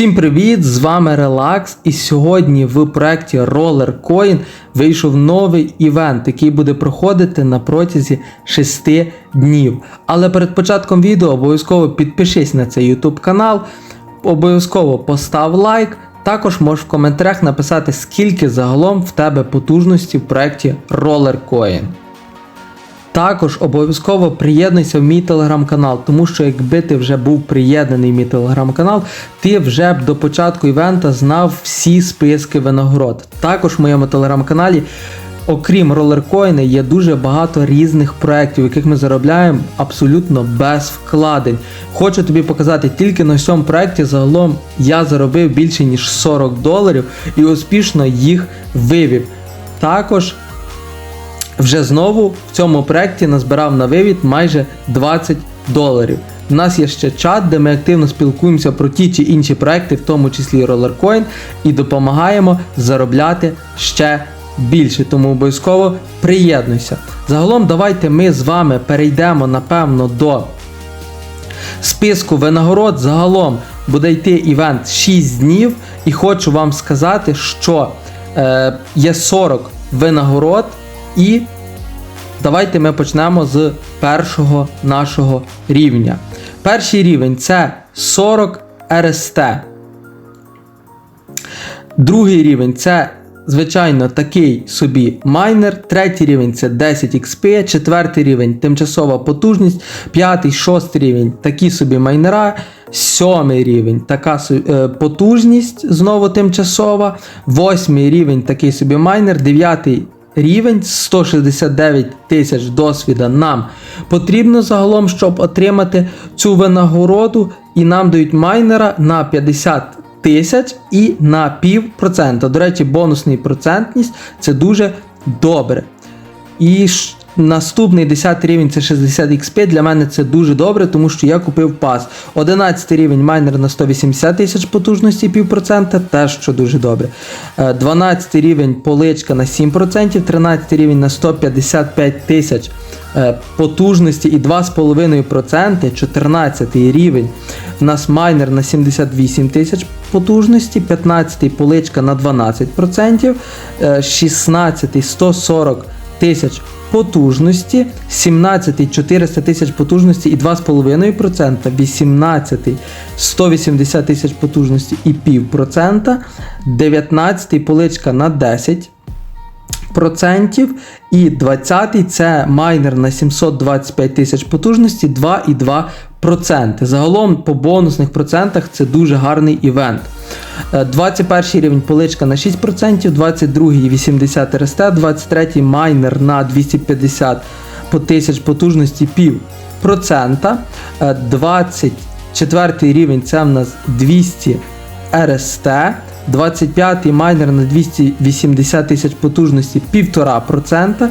Всім привіт! З вами Relax. І сьогодні в проєкті Roller Coin вийшов новий івент, який буде проходити на протязі 6 днів. Але перед початком відео обов'язково підпишись на цей YouTube канал, обов'язково постав лайк. Також можеш в коментарях написати, скільки загалом в тебе потужності в проєкті Roller Coin. Також обов'язково приєднуйся в мій телеграм-канал, тому що якби ти вже був приєднаний в мій телеграм-канал, ти вже б до початку івента знав всі списки винагород. Також в моєму телеграм-каналі, окрім ролеркоїни, є дуже багато різних проєктів, яких ми заробляємо абсолютно без вкладень. Хочу тобі показати, тільки на цьому проєкті загалом я заробив більше ніж 40 доларів і успішно їх вивів. Також вже знову в цьому проєкті назбирав на вивід майже 20 доларів. У нас є ще чат, де ми активно спілкуємося про ті чи інші проекти, в тому числі Rollercoin, і допомагаємо заробляти ще більше. Тому обов'язково приєднуйся. Загалом, давайте ми з вами перейдемо напевно до списку винагород. Загалом буде йти івент 6 днів, і хочу вам сказати, що е, є 40 винагород. І давайте ми почнемо з першого нашого рівня. Перший рівень це 40 РСТ. Другий рівень це, звичайно, такий собі майнер. Третій рівень це 10 XP, четвертий рівень тимчасова потужність, п'ятий, шостий рівень такі собі майнера. Сьомий рівень така е, потужність, знову тимчасова. Восьмий рівень такий собі майнер. Дев'ятий рівень 169 тисяч досвіда нам потрібно загалом, щоб отримати цю винагороду, і нам дають майнера на 50 тисяч і на пів процента. До речі, бонусний процентність це дуже добре. І наступний 10 рівень це 60 XP. Для мене це дуже добре, тому що я купив пас. 11 рівень майнер на 180 тисяч потужності півпроцента, теж що дуже добре. Е, 12 рівень поличка на 7%, 13 рівень на 155 тисяч е, потужності і 2,5%, 14 рівень. У нас майнер на 78 тисяч потужності, 15 поличка на 12%, е, 16 140 тисяч потужності, 17 400 тисяч потужності і 2,5%, 18 180 тисяч потужності і пів процента, 19 поличка на 10 процентів і 20-й це майнер на 725 тисяч потужності 2,2%. Загалом по бонусних процентах це дуже гарний івент. Е, 21 рівень поличка на 6%, 22 80 РСТ, 23 майнер на 250 по тисяч потужності пів процента. Е, 24 рівень це в нас 200 РСТ. 25-й майнер на 280 тисяч потужності 1,5%.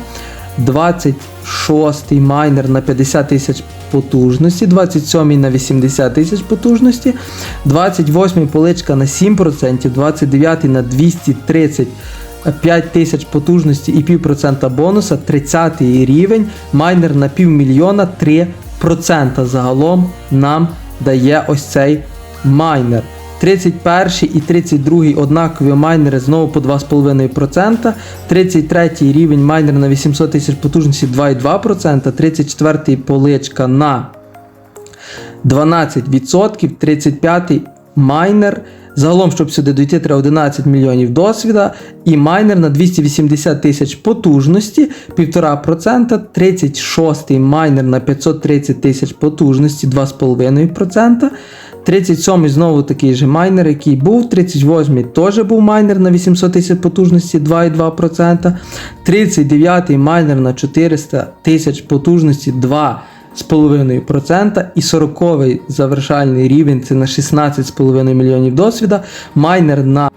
26-й майнер на 50 тисяч потужності, 27-й на 80 тисяч потужності, 28-й поличка на 7%, 29-й на 230 5 тисяч потужності і півпроцента бонуса, 30 рівень, майнер на півмільйона 3% загалом нам дає ось цей майнер. 31 і 32 однакові майнери знову по 2,5%. 33 рівень майнер на 800 тисяч потужності 2,2%. 34 поличка на 12%. 35 майнер. Загалом, щоб сюди дійти, треба 11 мільйонів досвіда. І майнер на 280 тисяч потужності 1,5%. 36 майнер на 530 тисяч потужності 2,5%. 37-й знову такий же майнер, який був. 38-й теж був майнер на 800 тисяч потужності 2,2%. 39-й майнер на 400 тисяч потужності 2,5%. І 40-й завершальний рівень це на 16,5 мільйонів досвіда. Майнер на